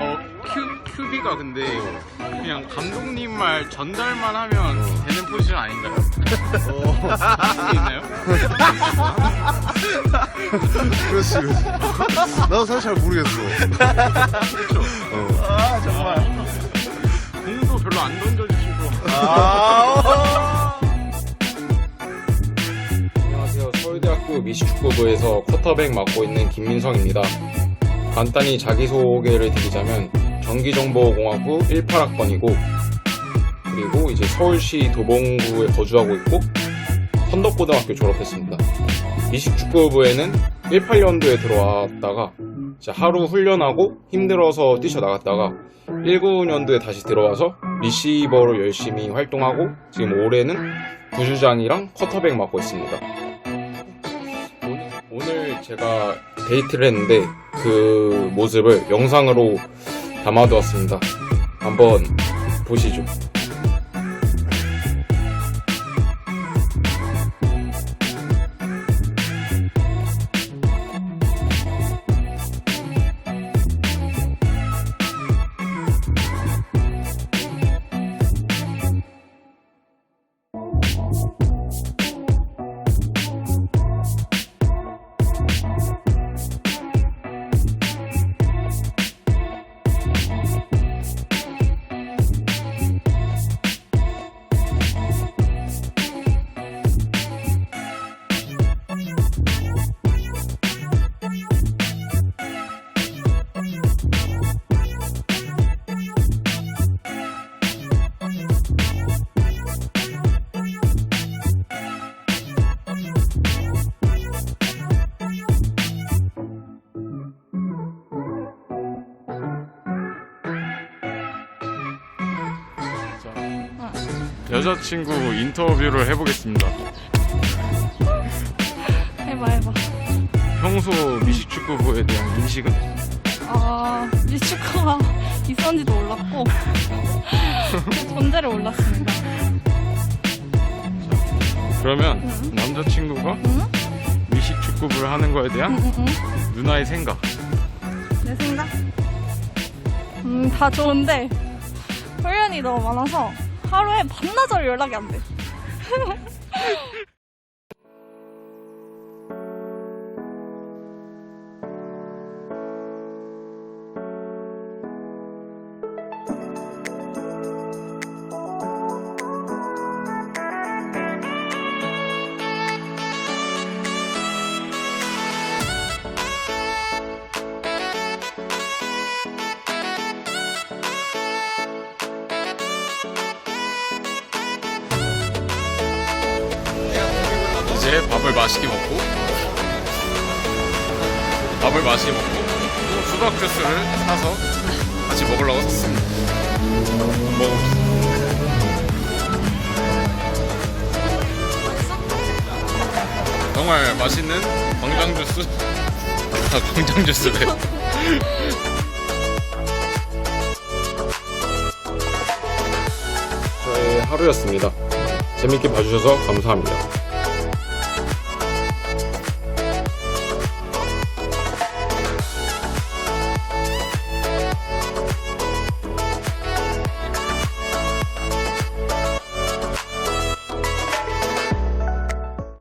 어, 큐, 큐비가 근데 그냥 감독님 말 전달만 하면 되는 포지션 아닌가요? 그런 게 있나요? 그렇지, 그렇지. 나도 사실 잘 모르겠어. 그렇죠. 어. 아 정말. 공도 별로 안 던져주시고. 아. 미식축구부에서 쿼터백 맡고 있는 김민성입니다. 간단히 자기소개를 드리자면 전기정보공학부 18학번이고 그리고 이제 서울시 도봉구에 거주하고 있고 선덕고등학교 졸업했습니다. 미식축구부에는 18년도에 들어왔다가 하루 훈련하고 힘들어서 뛰쳐나갔다가 19년도에 다시 들어와서 리시버로 열심히 활동하고 지금 올해는 부주장이랑 쿼터백 맡고 있습니다. 제가 데이트를 했는데 그 모습을 영상으로 담아두었습니다. 한번 보시죠. 여자친구 인터뷰를 해보겠습니다. 해봐 해봐. 평소 미식축구부에 대한 인식은? 아 미축구가 있었는지도 몰랐고 존재를 몰랐습니다. 그러면 응. 남자친구가 응? 미식축구부를 하는 거에 대한 응, 응, 누나의 생각. 응. 내 생각? 음 다 좋은데 훈련이 너무 많아서 하루에 반나절 연락이 안 돼. 이제 밥을 맛있게 먹고 밥을 맛있게 먹고 또 수박 주스를 사서 같이 먹으려고 샀습니다. 먹어. 정말 맛있는 광장 주스. 아, 광장 주스래. 저의 하루였습니다. 재밌게 봐주셔서 감사합니다.